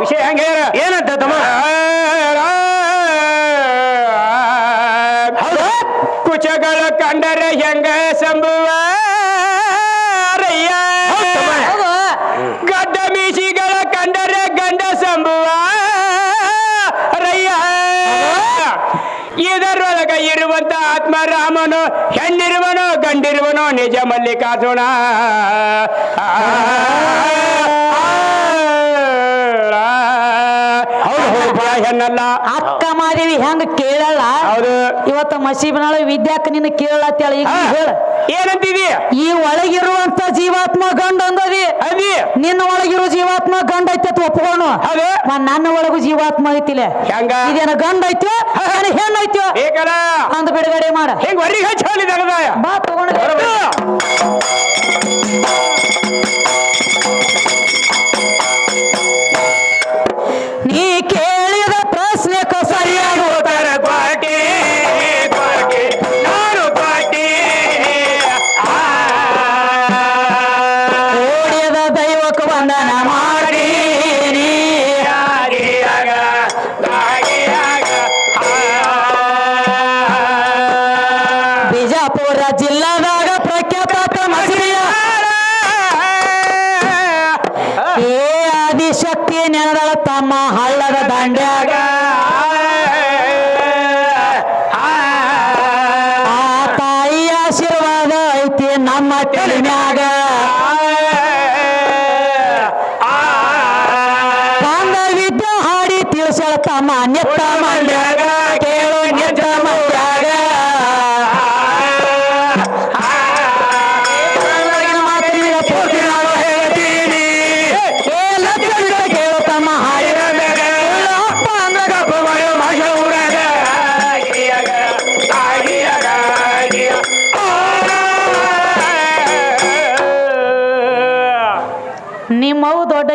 ವಿಷಯ ಹೆಂಗ ಹೇಳ ಏನಂತ ತಮ್ಮ? ಕುಚಗಳ ಕಂಡರೆ ಹೆಂಗ ಸಂಭವ? ಗಡ್ಡ ಮೀಸಿಗಳ ಕಂಡರೆ ಗಂಡ ಸಂಭವ? ರಯ್ಯ ಇದರೊಳಗ ಇರುವಂತ ಆತ್ಮರಾಮನು ಹೆಣ್ಣಿರುವನೋ ಗಂಡಿರುವನೋ ನಿಜ ಮಲ್ಲಿಕಾರ್ಜುನ. ಹೆಣ್ಣಲ್ಲ ಅಕ್ಕ ಮಾದೇವಿ ಹೆಂಗ ಕೇಳಲ್ಲ? ಹೌದು. ಇವತ್ತ ಮಸೀಬನಾಳ ವಿದ್ಯಾಕ ನಿನ್ನ ಕೇಳತ್ತೇಳ ಈಗ. ಹೇಳ. ಏನಂತೀವಿ? ಈ ಒಳಗಿರುವಂತ ಜೀವಾತ್ಮ ಗಂಡ ಅಂದದಿ? ಅದಿ. ನಿನ್ನ ಒಳಗಿರುವ ಜೀವಾತ್ಮ ಗಂಡ ಐತೆ ಅಂತ ಹೌದು. ನನ್ನ ಒಳಗೂ ಜೀವಾತ್ಮ ಐತಿಲ್ಲ ಹೆಂಗ? ಇದೇನ ಗಂಡ ಐತೆ? ನಾನು ಹೆಣ್ಣು ಐತೆ? ಬೇಕಲ್ಲ. ಅಂದ್ ಬಿಡುಗಡೆ ಮಾಡ. ಹೆಂಗ್ ಹೊರಗೆ ಹಚ್ಚಿ ಬಾ ತಗೊಂಡ ತಮ್ಮ ಹಳ್ಳದ ದಂಡ್ಯಾಗ. ಆ ತಾಯಿ ಆಶೀರ್ವಾದ ಐತಿ ನಮ್ಮ ತಿಳಿಮ್ಯಾಗ ಕಾಂದ ವಿದ್ಯೆ ಹಾಡಿ ತಿಳಿಸಳ ತಮ್ಮ ನಿತ್ತ ಮಂಡ್ಯಾಗ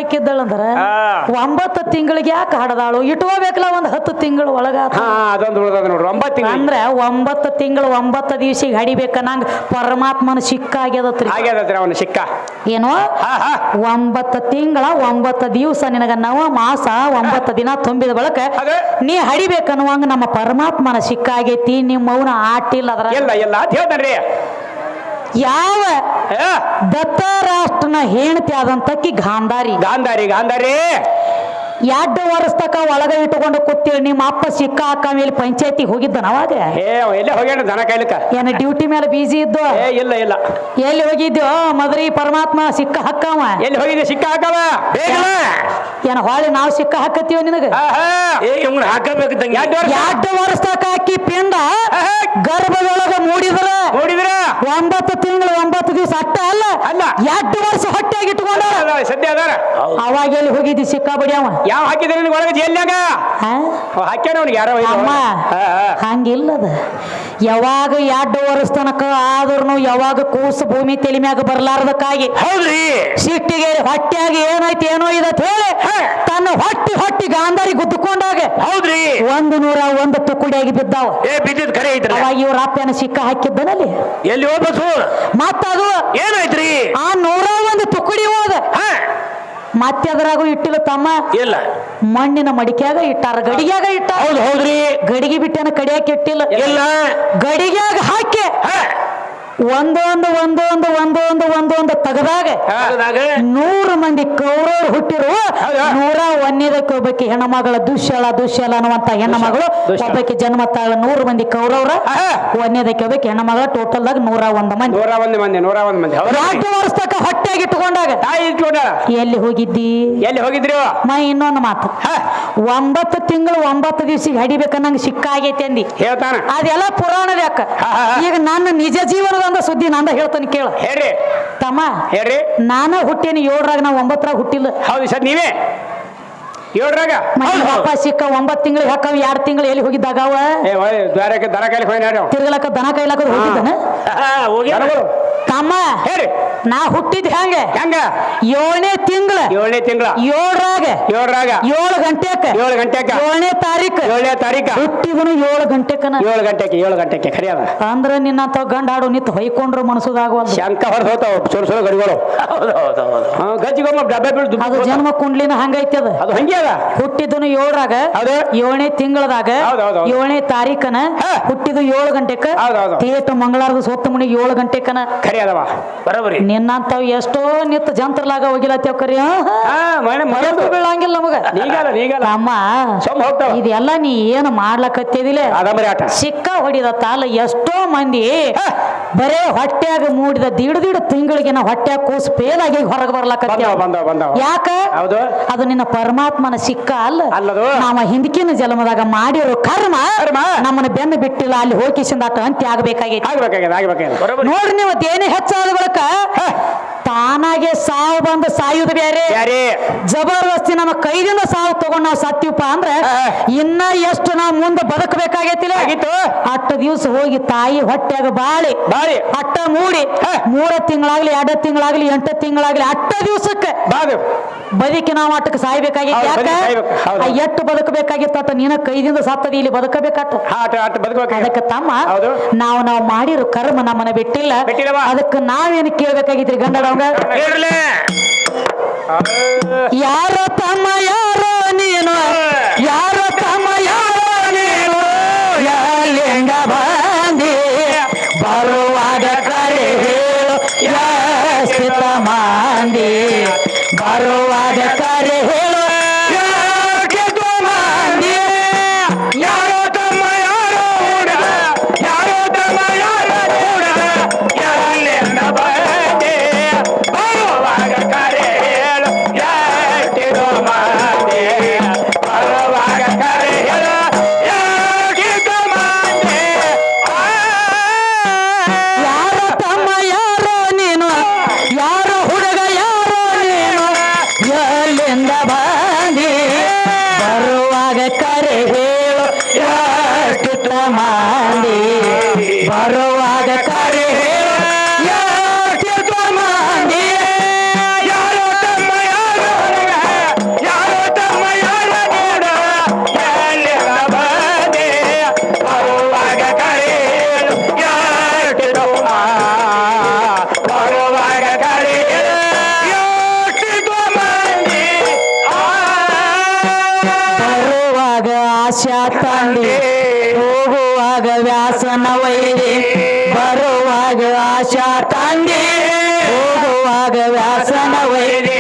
ನಿಮ್ಮವು ದೊಡ್ಡಕ್ಕಿದ್ದಳಂದ್ರ ಒಂಬತ್ತು ತಿಂಗಳಿಗೆ ಯಾಕೆ ಹಾಡದಾಳು? ಇಟ್ಕೋಬೇಕಲ್ಲ ಒಂದ್ ಹತ್ತು ತಿಂಗಳು ಒಳಗ ಹಾ ಅದೊಂದು ಉಳ್ದದ ನೋಡ್ರಿ ಒಂಬತ್ತು ತಿಂಗಳು ಅಂದ್ರ ಒಂಬತ್ತು ತಿಂಗಳು ಒಂಬತ್ತು ದಿವಸಿಗೆ ಹಡಿಬೇಕ ನಂಗ ಪರಮಾತ್ಮನ ಸಿಕ್ಕ ಆಗ್ಯದತ್ರಿ. ಆಗ್ಯದತ್ರಿ ಅವನು ಸಿಕ್ಕ ಏನೋ? ಒಂಬತ್ತು ತಿಂಗಳ ಒಂಬತ್ತು ದಿವಸ ನಿನಗ ನವ ಮಾಸ ಒಂಬತ್ತು ದಿನ ತುಂಬಿದ ಬಳಕ. ನೀ ಹಡಿಬೇಕನ್ನುವಂಗ ನಮ್ಮ ಪರಮಾತ್ಮನ ಸಿಕ್ಕ ಆಗೈತಿ ನಿಮ್ಮ ಮೌನ ಆಟಿಲ್ಲ ಅದ್ರ ಎಲ್ಲ ಎಲ್ಲ ಅಂತ ಹೇಳ್ತಾನ್ರಿ. ಯಾವ ದತ್ತರಾಷ್ಟ್ರನ ಹೆಂಡತಿ ಆದಂತಕ್ಕಿ ಗಾಂಧಾರಿ. ಗಾಂಧಾರಿ ಗಾಂಧಾರಿ. ಎರಡು ವರ್ಷ ತಕ ಒಳಗ ಇಟ್ಕೊಂಡು ಕೂತೀವಿ ನಿಮ್ಮ ಅಪ್ಪ ಸಿಕ್ಕ ಅಕ್ಕ ಮೇಲೆ ಪಂಚಾಯತಿ ಹೋಗಿದ್ದನ ಅವಾಗ ಏ ಅವ ಎಲ್ಲೇ ಹೋಗ್ಯಾನ ದನ ಕಾಯ್ಲಿಕ್ಕ? ಏನ ಡ್ಯೂಟಿ ಮೇಲೆ ಬಿಜಿ ಇದ್ದು? ಏ ಇಲ್ಲ ಇಲ್ಲ. ಎಲ್ಲಿ ಹೋಗಿದ್ಯೋ? ಮದ್ರಿ ಪರಮಾತ್ಮ ಸಿಕ್ಕ ಹಕ್ಕವ ಎಲ್ಲಿ ಹೋಗಿದೆ ಸಿಕ್ಕ ಹಾಕವ ಬೇಗಲ ಏನ ಹೊಳೆ ನಾವು ಸಿಕ್ಕ ಹಾಕತ್ತೀವ ನಿನಗ ಆಹಾ. ಏ ಇವ್ನ ಎರಡ್ ವರ್ಷ. ತಕ ಹಾಕಿ ಪಿಂಡ ಗರ್ಭದೊಳಗ ಮೂಡಿದ್ರ? ನೋಡಿದ್ರ ಒಂಬತ್ತು ತಿಂಗಳು ಒಂಬತ್ತು ದಿವಸ ಅಟ್ಟ ಅಲ್ಲ? ಅಲ್ಲ. ಎರಡು ವರ್ಷ ಹೊಟ್ಟೆಯಾಗಿ ಇಟ್ಕೊಂಡ ಅದಾವ, ಸದ್ಯ ಅದಾರ. ಅವಾಗ ಎಲ್ಲಿ ಹೋಗಿದ್ದಿ ಸಿಕ್ಕಾಬಡಿ ಅವ? ಯಾವ ಹಾಕಿದ್ರೆ ನಿನಗೆ ಒಳಗೆ ಜೈಲ್ನಾಗ ಹಾಕ್ಯಾನ ಅವ್ನಿಗೆ ಯಾರೋ ಒಯ್ದು. ಅಮ್ಮ ಹಾ, ಹಾ. ಹಂಗಿಲ್ಲದ. ಯಾವಾಗ ಎರಡು ವರ್ಷ ತನಕ ಆದ್ರೂ ಯಾವಾಗ ಕೂಸು ಭೂಮಿ ತಲೆ ಮ್ಯಾಗ ಬರ್ಲಾರ್ದಕ್ಕಾಗಿ ಹೌದ್ರಿ. ಸಿಟ್ಟಿಗೆ ಹೊಟ್ಟೆಯಾಗಿ ಏನಾಯ್ತು ಏನೋ ಇದತ್ ಹೇಳಿ ತನ್ನ ಹೊಟ್ಟಿ ಹೊಟ್ಟಿ ಗಾಂಧಾರಿ ಗುದ್ದುಕೊಂಡಾಗ ಹೌದ್ರಿ. ಒಂದು ನೂರ ಒಂದು ತುಕುಡಿಯಾಗಿ ಬಿದ್ದಾವ. ಏ ಬಿದ್ದಿದ್ ಖರೆ ಐತ್ರಿ. ಅವಾಗ ಇವ್ರ ಅಪ್ಪನ ಸಿಕ್ಕ ಹಾಕಿದ್ದನಲ್ಲಿ? ಎಲ್ಲಿ ಹೋಗ್ಬೇಕು ಮತ್ತದು ಏನಾಯ್ತ್ರಿ ಆ ನೂರ ಒಂದು ತುಕುಡಿ ಹೋದ. ಮತ್ತೆ ಅದ್ರಾಗೂ ಇಟ್ಟಿಲ್ಲ ತಮ್ಮ. ಇಲ್ಲ. ಮಣ್ಣಿನ ಮಡಿಕ್ಯಾಗ ಇಟ್ಟಾರ ಗಡಿಗ್ಯಾಗ ಇಟ್ಟಾರ. ಹೌದು ಹೌದ್ರಿ. ಗಡಿಗೆ ಬಿಟ್ಟನ ಕಡಿಯಾಕ ಇಟ್ಟಿಲ್ಲ. ಇಲ್ಲ. ಗಡಿಗ್ಯಾಗ ಹಾಕಿ. ಒಂದೊಂದು ಒಂದೊಂದು ಒಂದೊಂದು ಒಂದೊಂದು ತಗದಾಗ ನೂರು ಮಂದಿ ಕೌರವ್ರು ಹುಟ್ಟಿರು? ನೂರ ಒಂದನೇದಕ್ಕೆ ಒಬ್ಬಾಕಿ ಹೆಣ್ಣಮಗಳ ದುಶ್ಯಲ ದುಶ್ಯಲ ಅನ್ನುವಂತ ಹೆಣ್ಣಮಗಳು. ಮಗಳು ಒಬ್ಬಾಕಿ ಜನ್ಮ ತಾಳ ನೂರು ಮಂದಿ ಕೌರವ್ರ. ಆಹಾ. ಒಂದನೇದಕ್ಕೆ ಒಬ್ಬಾಕಿ ಟೋಟಲ್ ಟೋಟಲ್ದಾಗ ನೂರ ಒಂದು ಮಂದಿ. ನೂರ ಒಂದು ಮಂದಿ ನೂರ ಒಂದು ಮಂದಿ. ಹೌದಾ? ಎರಡು ವರ್ಷ ತಕ ಹೊಟ್ಟೆಗೆ ಇಟ್ಕೊಂಡಾಗ ತಾಯಿ ಎಲ್ಲಿ ಹೋಗಿದ್ದಿ? ಎಲ್ಲಿ ಹೋಗಿದ್ರಿ ಮೈ ಇನ್ನೊಂದು ಮಾತು. ಹಾ, ಒಂಬತ್ತು ತಿಂಗಳು ಒಂಬತ್ತು ದಿವಸಿಗೆ ಹಡಿಬೇಕನ್ನಂಗೆ ಸಿಕ್ಕ ಆಗೈತೆ ಅಂದಿ. ಹೇಳ್ತಾನ. ಅದೆಲ್ಲ ಪುರಾಣದ ಯಾಕ. ಈಗ ನನ್ನ ನಿಜ ಜೀವನದ ಸುದ್ದಿ ನಂದ ಹೇಳ್ತಾನೆ ಕೇಳ. ಹೇಳ್ರಿ. ತಮ್ಮ ಹೇಳ್ರಿ. ನಾನ ಹುಟ್ಟೇನಿ ಏಳರಾಗ ನಾವು ಒಂಬತ್ತರಾಗ ಹುಟ್ಟಿಲ್ಲ. ಹೌದು ಸರ್ ನೀವೇ? ಏಳ್ರಾಗ? ಅಪ್ಪ ಸಿಕ್ಕ ಒಂಬತ್ತು ತಿಂಗಳು ಹಾಕವ್ ಎರಡು ತಿಂಗಳು ಎಲ್ಲಿ ಹೋಗಿದ್ದಾಗ ಅವ? ದ್ವಾರಕ್ಕೆ ದನ ಕಾಯ್ಲಿಕ್ಕೆ ಅವ? ತಿರ್ಗಲಕ್ಕ ದನ ಕೈಲಾಕ ಹೋಗಿದ್ದಾನೆ? ಹೋಗಿ ತಮ್ಮ ಹೇಳ್ರಿ. ನಾ ಹುಟ್ಟಿದ್ ಹೆಂಗ? ಹೆಂಗ? ಏಳನೇ ತಿಂಗಳ. ಏಳನೇ ತಿಂಗಳ. ಏಳರಾಗ. ಏಳರಾಗ. ಏಳು ಗಂಟೆಕ ಏಳು ಗಂಟೆಕ ಏಳನೇ ತಾರೀಕು. ಏಳನೇ ತಾರೀಕ. ಹುಟ್ಟಿದನು ಏಳು ಗಂಟೆಕನ ಏಳು ಗಂಟೆಗೆ ಏಳು ಗಂಟೆಗೆ ಖರಿ ಅದ. ಅಂದ್ರ ನಿನ್ನ ತಾವ್ ಗಂಡ ಹಾಡು ನಿಂತು ಹೊಯ್ಕೊಂಡ್ರು ಮನಸ್ಸುದಾಗವಲ್ದು. ಶಂಕ ಹೊಡೆದು ಹೋತಾವ ಸೋರ್ ಸೋರ ಗಡಿಗಳು. ಹೌದು ಹೌದು ಹೌದು. ಹಾ ಗಜ್ಜಿಗೊಮ್ಮ ಡಬ್ಬೆ ಬೀಳ್ ದುಡ್ಡು ಅದು ಜನ್ಮ ಕುಂಡ್ಲಿನ ಹಂಗೈತಿ ಅದ. ಅದು ಹಂಗೆ ಅದ. ಹುಟ್ಟಿದನು ಏಳರಾಗ. ಹೌದು. ಏಳನೇ ತಿಂಗಳದಾಗ. ಹೌದು, ಹೌದು, ಹೌದು. ಏಳನೇ ತಾರೀಕನ. ಹುಟ್ಟಿದ ಏಳು ಗಂಟೆಕ ಹೌದು, ಹೌದು. ತೇಟ ಮಂಗಳಾರದ ಸೋತ್ತ ಮಣಿಗೆ ಏಳು ಗಂಟೆಕನ ಖರಿ ಬರಬರಿ ಬರೋಬರಿ ನಿನ್ನಂತಾವ್ ಎಷ್ಟೋ ನಿತ್ತ ಜಂತ್ರಲಾಗ ಹೋಗಿಲತ್ತೇವ್ ಕರಿ. ಬೀಳಂಗಿಲ್ಲ ನಮಗ. ಅಮ್ಮ ಇದೆಲ್ಲ ನೀ ಏನು ಮಾಡ್ಲಕತ್ತಿದಿಲ್ಲ? ಸಿಕ್ಕ ಹೊಡಿದ ತಾಲ ಎಷ್ಟೋ ಮಂದಿ ಬರೇ ಹೊಟ್ಯಾಗ ಮೂಡಿದ ದೀಡ್ ದೀಡ್ ತಿಂಗಳಿಗೆ ನಾ ಹೊಟ್ಯಾಗ ಕೂಸ್ ಪೇಲಾಗಿ ಹೊರಗೆ ಬರ್ಲಾಕ ಬರ್ಲಕತ್ತೇವ ಬಂದವ ಬಂದವ ಯಾಕ? ಹೌದು ಅದು ನಿನ್ನ ಪರಮಾತ್ಮನ ಸಿಕ್ಕ ಅಲ್ಲ. ಅಲ್ಲದು. ನಾವ ಹಿಂದಕಿನ ಜನ್ಮದಾಗ ಮಾಡಿರೋ ಕರ್ಮ ಕರ್ಮ. ನಮ್ಮನ್ನ ಬೆನ್ನ ಬಿಟ್ಟಿಲ್ಲ ಅಲ್ಲಿ ಹೋಗಿಸಿಂದ ಆಟ ಅಂತ್ಯ ಆಗಬೇಕಾಗೈತಿ. ಆಗ್ಬೇಕಾಗ್ಯದ ನೋಡ್ರಿ ನೀವು ಅದೇನೇ ಹೆಚ್ಚಾದ ಬಳಕ ತಾನಾಗೆ ಸಾವು ಬಂದು ಸಾಯುದು ಬೇರೆ ಯಾರೇ ಜಬರ್ದಸ್ತಿ ನಮ್ಮ ಕೈದಿಂದ ಸಾವು ತಗೊಂಡ್ ನಾವು ಸತ್ಯಪ್ಪ ಅಂದ್ರೆ ಹಾ. ಇನ್ನ ಎಷ್ಟು ನಾವು ಮುಂದೆ ಬದುಕಬೇಕಾಗೈತಿಲ್ಲ? ಆಗಿತ್ತು. ಅಷ್ಟು ದಿವ್ಸ ಹೋಗಿ ತಾಯಿ ಹೊಟ್ಟೆಗ ಬಾಳಿ. ಅಟ್ಟ ಮೂಡಿ. ಮೂರ ತಿಂಗಳಾಗ್ಲಿ ಎರಡ ತಿಂಗಳಾಗ್ಲಿ ಎಂಟ ತಿಂಗಳಾಗ್ಲಿ ಅಟ್ಟ ದಿವಸಕ್ಕೆ ಬದುಕಿನ ಬದುಕಿ ನಾವು ಅಟ್ಟಕ್ಕೆ ಸಾಯ್ಬೇಕಾಗಿತ್ತು ಯಾಕ ಎಟ್ಟು ಬದುಕಬೇಕಾಗಿತ್ತು ನೀನ ಕೈದಿಂದ ಸತ್ತದಿ ಇಲ್ಲಿ ಬದುಕಬೇಕಾತ. ಅದಕ್ಕೆ ತಮ್ಮ. ನಾವು ನಾವು ಮಾಡಿರೋ ಕರ್ಮ ನಮ್ಮನ್ನ ಬಿಟ್ಟಿಲ್ಲ? ಅದಕ್ಕೆ ನಾವೇನು ಕೇಳ್ಬೇಕಾಗಿತ್ರಿ ಗಂಡ ಯಾರೋ ತಮ್ಮ ಬರುವಾಗ ಆಶಾ ತಂದೆ. ಹೋಗುವಾಗ ವ್ಯಾಸನ ವೈರಿ ಬರುವಾಗ ಆಶಾ ತಂದೆ. ಹೋಗುವಾಗ ವ್ಯಾಸನ ವೈರಿ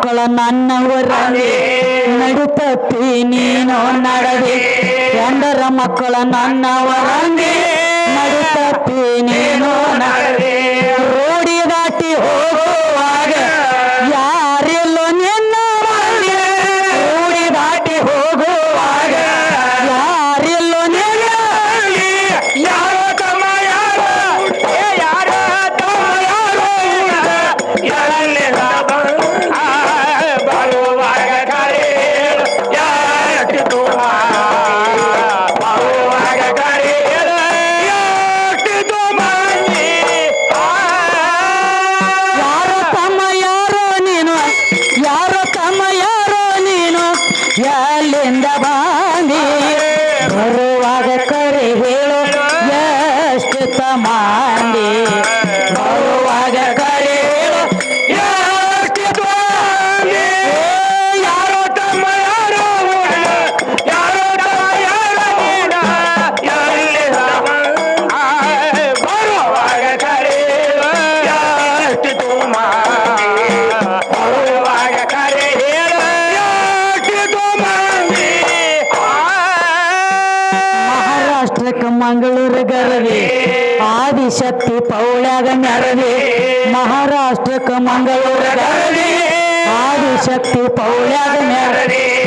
ಮಕ್ಕಳ ನನ್ನವರಲ್ಲಿ ನಡುತ್ತಪ್ಪಿ ನೀನು ನಡೆದಿ. ಎಂದರ ಮಕ್ಕಳ ನನ್ನವರಲ್ಲಿ ನಡುತ್ತಪ್ಪಿ ನೀನು ನಡೆದಿ. ರೋಡಿ ದಾಟಿ ಹೋಗುವಾಗ ಎಷ್ಟು ಆದಿಶಕ್ತಿ ಪೌಳ್ಯಾಗ ಮೆರದಿ ಮಹಾರಾಷ್ಟ್ರಕ್ಕ ಮಂಗಳೂರ ಆದಿಶಕ್ತಿ ಪೌಳ್ಯಾಗ ಮೋಹನ